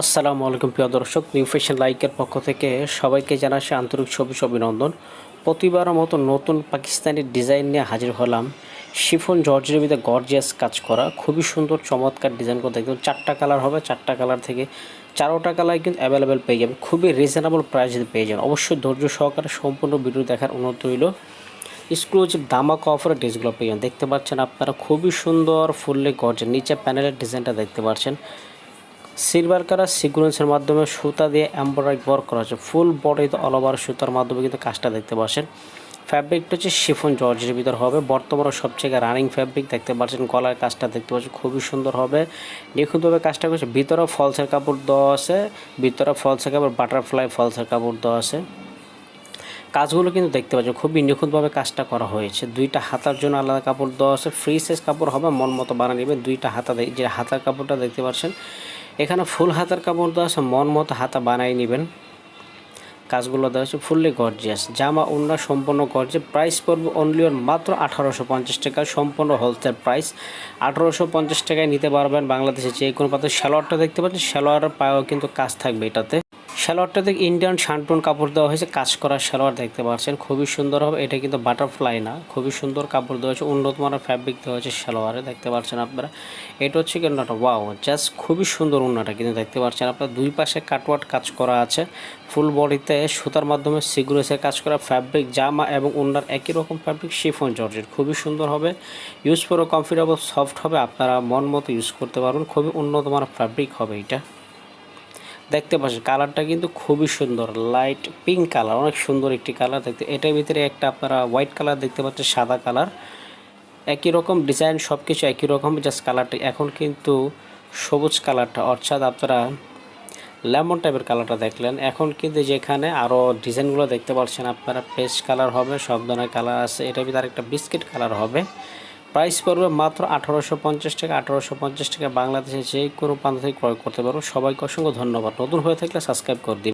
আসসালামু আলাইকুম প্রিয় দর্শক নিউ ফ্যাশন লাইকের পক্ষ থেকে সবাইকে জানাচ্ছি আন্তরিক ছবি অভিনন্দন। প্রতিবার মতো নতুন পাকিস্তানি ডিজাইন নিয়ে হাজির হলাম। শিফন জর্জের ভিতরে গর্জিয়াস কাজ করা, খুবই সুন্দর চমৎকার ডিজাইন করে দেখবেন চারটা কালার হবে, চারটা কালার থেকে চারোটা কালার কিন্তু অ্যাভেলেবেল পেয়ে যাবেন। খুবই রিজনেবল প্রাইসে পেয়ে যাবেন। অবশ্যই ধৈর্য সহকারে সম্পূর্ণ ভিডিও দেখার অনুরোধ রইল। এক্সক্লুসিভ দামাক অফারের ড্রেসগুলো পেয়ে যাবেন। দেখতে পাচ্ছেন আপনারা খুবই সুন্দর ফুললে গর্জেন নিচে প্যানেলের ডিজাইনটা দেখতে পাচ্ছেন। সিলভার কালার সিকুয়েন্সের মাধ্যমে সুতা দিয়ে এমব্রয়ডারি ওয়ার্ক করা হচ্ছে ফুল বডিতে অল ওভার সুতার মাধ্যমে কিন্তু কাজটা দেখতে পাচ্ছেন। ফ্যাব্রিকটা হচ্ছে শিফন জর্জের ভিতর হবে। বর্তমানে সবচেয়ে রানিং ফ্যাব্রিক দেখতে পাচ্ছেন। গলার কাজটা দেখতে পাচ্ছেন। খুবই সুন্দর হবে। নিখুঁতভাবে কাজটা করছে। ভিতরে ফলসের কাপড় দেওয়া আছে। ভিতরে ফলসের কাপড়, বাটারফ্লাই ফলসের কাপড় দেওয়া আছে। কাজগুলো কিন্তু দেখতে পাচ্ছেন। খুবই নিখুঁতভাবে কাজটা করা হয়েছে। দুইটা হাতার জন্য আলাদা কাপড় দেওয়া আছে। ফ্রি সাইজ কাপড় হবে। মন মতো বানিয়ে নেবেন। দুইটা হাতা যে হাতার কাপড়টা দেখতে পাচ্ছেন এখানে ফুল হাতার কাপড় দেওয়া আছে, মন মতো হাতা বানাই নেবেন। কাজগুলো দেওয়া আছে ফুললি গর্জিয়াস। জামা ওনার সম্পূর্ণ গর্জে প্রাইস পড়বে অনলি অন মাত্র আঠারোশো পঞ্চাশ টাকা, সম্পূর্ণ হোলসেল প্রাইস আঠারোশো পঞ্চাশ টাকায় নিতে পারবেন বাংলাদেশে যে কোনো পাতে সালোয়ারটা দেখতে পাচ্ছেন, সালোয়ারের পায়েও কিন্তু কাজ থাকবে এটাতে। সালোয়ারটাতে ইন্ডিয়ান শান্টুন কাপড় দেওয়া হয়েছে, কাজ করা সালোয়ার দেখতে পাচ্ছেন। খুবই সুন্দর হবে, এটা কিন্তু বাটারফ্লাই না, খুবই সুন্দর কাপড় দেওয়া হয়েছে, উন্নত মানের ফ্যাব্রিক দেওয়া হয়েছে সালোয়ারে, দেখতে পাচ্ছেন আপনারা। এটা হচ্ছে কি উন্নাটা ওয়াও জাস্ট খুবই সুন্দর উন্নাটা কিন্তু দেখতে পাচ্ছেন আপনার। দুই পাশে কাটওয়াট কাজ করা আছে ফুল বডিতে সুতার মাধ্যমে সিগুরেসের কাজ করা ফ্যাব্রিক জামা এবং উন্নার একই রকম ফ্যাব্রিক শিফন জর্জের খুবই সুন্দর হবে ইউজ করে কমফোর্টেবল সফট হবে, আপনারা মন মতো ইউজ করতে পারবেন খুবই উন্নত মানের ফ্যাব্রিক হবে এটা। দেখতে পাচ্ছেন, কালারটা কিন্তু খুবই সুন্দর লাইট পিঙ্ক কালার অনেক সুন্দর একটি কালার দেখতে। এটার ভিতরে একটা আপনারা হোয়াইট কালার দেখতে পাচ্ছেন, সাদা কালার একই রকম ডিজাইন সব কিছু একই রকম জাস্ট কালারটা এখন কিন্তু সবুজ কালারটা অর্থাৎ আপনারা লেমন টাইপের কালারটা দেখলেন। এখন কিন্তু যেখানে আরও ডিজাইনগুলো দেখতে পাচ্ছেন, আপনারা পেস্ট কালার হবে, সব ধরনের কালার আছে। এটার ভিতরে একটা বিস্কিট কালার হবে। প্রাইস পড়বে মাত্র আঠারোশো পঞ্চাশ টাকা। আঠারোশো পঞ্চাশ টাকা বাংলাদেশে যে কোনো প্রান্ত থেকে ক্রয় করতে পারব সবাইকে অসংখ্য ধন্যবাদ। নতুন হয়ে থাকলে সাবস্ক্রাইব করে